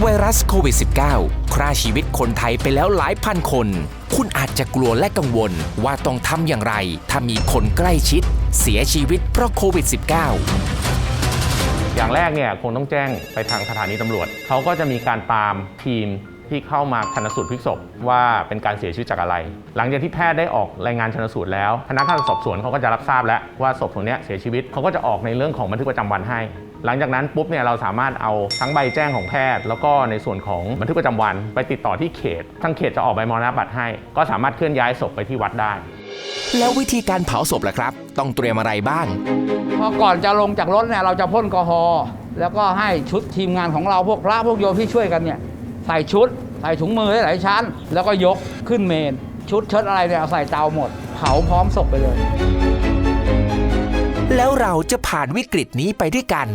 ไวรัสโควิด -19 ฆ่าชีวิตคนไทยไปแล้วหลายพันคน คุณอาจจะกลัวและกังวลว่าต้องทำอย่างไร ถ้ามีคนใกล้ชิด เสียชีวิตเพราะโควิด -19 อย่างแรกเนี่ยคงต้องแจ้งไปทางสถานีตำรวจ เขาก็จะมีการตามทีม ที่เข้ามาชันสูตรพลิกศพว่าเป็นการเสียชีวิตจากอะไร หลังจากที่แพทย์ได้ออกรายงานชันสูตรแล้ว พนักงานสอบสวนเขาก็จะรับทราบแล้วว่าศพตรงเนี้ยเสียชีวิตเขาก็จะออกในเรื่องของบันทึกประจำวันให้ หลังจากนั้นปุ๊บเนี่ยเราสามารถเอาทั้งใบแจ้งของแพทย์ แล้วก็ในส่วนของบันทึกประจำวัน ไปติดต่อที่เขต ทั้งเขตจะออกใบมรณบัตรให้ ก็สามารถเคลื่อนย้ายศพไปที่วัดได้ แล้ววิธีการเผาศพล่ะครับ ต้องเตรียมอะไรบ้างพอก่อนจะลงจากรถเนี่ยเราจะพ่นแอลกอฮอล์แล้วก็ให้ชุดทีมงานของเราพวกพระพวกโยมที่ช่วยกันเนี่ย ใส่ชุด ใส่ถุงมือหลายชั้น แล้วก็ยกขึ้นเมน ชุดเชิดอะไรเนี่ยเอาใส่เตาหมด เผาพร้อมศพไปเลย แล้วเราจะผ่านวิกฤตนี้ไปด้วยกัน